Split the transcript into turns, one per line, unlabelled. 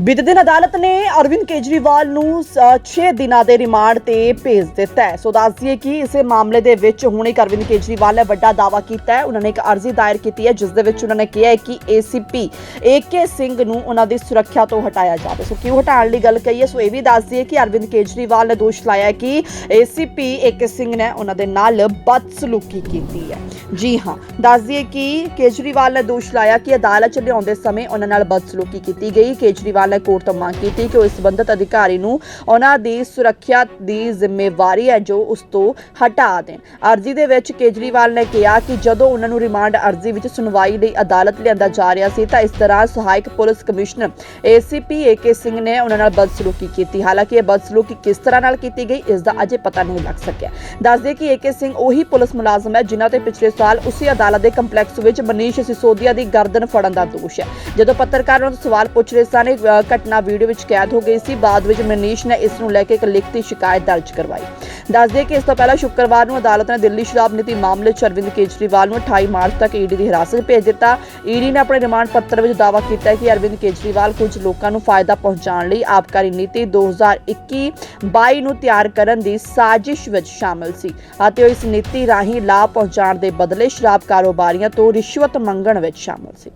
ਬੀਤੇ ਦਿਨ ਅਦਾਲਤ ਨੇ ਅਰਵਿੰਦ ਕੇਜਰੀਵਾਲ ਨੂੰ 6 ਦਿਨਾਂ ਦੇ ਰਿਮਾਂਡ ਤੇ ਭੇਜ ਦਿੱਤਾ ਹੈ। ਸੋ ਦੱਸ ਦਈਏ ਕਿ ਇਸੇ ਮਾਮਲੇ ਦੇ ਵਿੱਚ ਹੁਣ ਇੱਕ ਅਰਵਿੰਦ ਕੇਜਰੀਵਾਲ ਨੇ ਵੱਡਾ ਦਾਅਵਾ ਕੀਤਾ ਹੈ। ਉਹਨਾਂ ਨੇ ਇੱਕ ਅਰਜ਼ੀ ਦਾਇਰ ਕੀਤੀ ਹੈ, ਜਿਸ ਦੇ ਵਿੱਚ ਉਹਨਾਂ ਨੇ ਕਿਹਾ ਹੈ ਕਿ ਏਸੀਪੀ ਏਕੇ ਸਿੰਘ ਨੂੰ ਉਹਨਾਂ ਦੀ ਸੁਰੱਖਿਆ ਤੋਂ ਹਟਾਇਆ ਜਾਵੇ। ਸੋ ਕਿਉਂ ਹਟਾਉਣ ਲਈ ਗੱਲ ਕਹੀ ਹੈ ਸੋ ਇਹ ਵੀ ਦੱਸ ਦਈਏ ਕਿ ਅਰਵਿੰਦ ਕੇਜਰੀਵਾਲ ਨੇ ਦੋਸ਼ ਲਾਇਆ ਹੈ ਕਿ ਏਸੀਪੀ ਏਕੇ ਸਿੰਘ ਨੇ ਉਹਨਾਂ ਦੇ ਨਾਲ ਬਦਸਲੂਕੀ ਕੀਤੀ ਹੈ। ਜੀ ਹਾਂ, ਦੱਸ ਦਈਏ ਕਿ ਕੇਜਰੀਵਾਲ ਨੇ ਦੋਸ਼ ਲਾਇਆ ਕਿ ਅਦਾਲਤ ਚ ਲਿਆਉਂਦੇ ਸਮੇਂ ਉਹਨਾਂ ਨਾਲ ਬਦਸਲੂਕੀ ਕੀਤੀ ਗਈ। ਕੇਜਰੀਵਾਲ ਨੇ ਕੋਰਟ ਤੋਂ ਮੰਗ ਕੀਤੀ ਕਿ ਉਹ ਇਸ ਸੰਬੰਧਤ ਅਧਿਕਾਰੀ ਨੂੰ ਉਹਨਾਂ ਦੀ ਸੁਰੱਖਿਆ ਦੀ ਜ਼ਿੰਮੇਵਾਰੀ ਹੈ ਜੋ ਉਸ ਤੋਂ ਹਟਾ ਦੇਣ। ਅਰਜ਼ੀ ਦੇ ਵਿੱਚ ਕੇਜਰੀਵਾਲ ਨੇ ਕਿਹਾ ਕਿ ਜਦੋਂ ਉਹਨਾਂ ਨੂੰ ਰਿਮਾਂਡ ਅਰਜ਼ੀ ਵਿੱਚ ਸੁਣਵਾਈ ਲਈ ਅਦਾਲਤ ਲਿਆਂਦਾ ਜਾ ਰਿਹਾ ਸੀ ਤਾਂ ਇਸ ਦੌਰਾਨ ਸਹਾਇਕ police commissioner ACP A K Singh ਨੇ ਉਹਨਾਂ ਨਾਲ ਬਦਸਲੂਕੀ ਕੀਤੀ। ਹਾਲਾਂਕਿ ਇਹ ਬਦਸਲੂਕੀ ਕਿਸ ਤਰ੍ਹਾਂ ਨਾਲ ਕੀਤੀ ਗਈ, ਇਸ ਦਾ ਅਜੇ ਪਤਾ ਨਹੀਂ ਲੱਗ ਸਕਿਆ। ਦੱਸਦੇ ਕਿ ਏਕੇ ਸਿੰਘ ਉਹੀ ਪੁਲਿਸ ਮੁਲਾਜ਼ਮ ਹੈ ਜਿਨ੍ਹਾਂ ਤੇ ਪਿਛਲੇ ਸਾਲ ਉਸੇ ਅਦਾਲਤ ਦੇ ਕੰਪਲੈਕਸ ਵਿੱਚ ਮਨੀਸ਼ ਸਿਸੋਦੀਆ ਦੀ ਗਰਦਨ ਫੜਨ ਦਾ ਦੋਸ਼ ਹੈ। ਜਦੋਂ ਪੱਤਰਕਾਰਾਂ ਤੋਂ ਸਵਾਲ ਪੁੱਛ ਰਹੇ ਸਨ ਘਟਨਾ ਵੀਡੀਓ ਵਿੱਚ ਕੈਦ ਹੋ ਗਈ ਸੀ। ਬਾਅਦ ਵਿੱਚ ਮਨੀਸ਼ ਨੇ ਇਸ ਨੂੰ ਲੈ ਕੇ ਇੱਕ ਲਿਖਤੀ ਸ਼ਿਕਾਇਤ ਦਰਜ ਕਰਵਾਈ। ਦੱਸਦੇ ਕਿ ਇਸ ਤੋਂ ਪਹਿਲਾਂ ਸ਼ੁੱਕਰਵਾਰ ਨੂੰ ਅਦਾਲਤ ਨੇ ਦਿੱਲੀ ਸ਼ਰਾਬ ਨੀਤੀ ਮਾਮਲੇ 'ਚ ਅਰਵਿੰਦ ਕੇਜਰੀਵਾਲ ਨੂੰ 28 ਮਾਰਚ ਤੱਕ ਈਡੀ ਦੀ ਹਿਰਾਸਤ ਭੇਜ ਦਿੱਤਾ। ਈਡੀ ਨੇ ਆਪਣੇ ਰਿਮਾਂਡ ਪੱਤਰ ਵਿੱਚ ਦਾਅਵਾ ਕੀਤਾ ਕਿ ਅਰਵਿੰਦ ਕੇਜਰੀਵਾਲ ਕੁਝ ਲੋਕਾਂ ਨੂੰ ਫਾਇਦਾ ਪਹੁੰਚਾਉਣ ਲਈ ਆਬਕਾਰੀ ਨੀਤੀ 2021-22 ਨੂੰ ਤਿਆਰ ਕਰਨ ਦੀ ਸਾਜ਼ਿਸ਼ ਵਿੱਚ ਸ਼ਾਮਲ ਸੀ ਅਤੇ ਉਹ ਇਸ ਨੀਤੀ ਰਾਹੀਂ ਲਾਭ ਪਹੁੰਚਾਉਣ ਦੇ ਬਦਲੇ ਸ਼ਰਾਬ ਕਾਰੋਬਾਰੀਆਂ ਤੋਂ ਰਿਸ਼ਵਤ ਮੰਗਣ ਵਿੱਚ ਸ਼ਾਮਲ ਸੀ।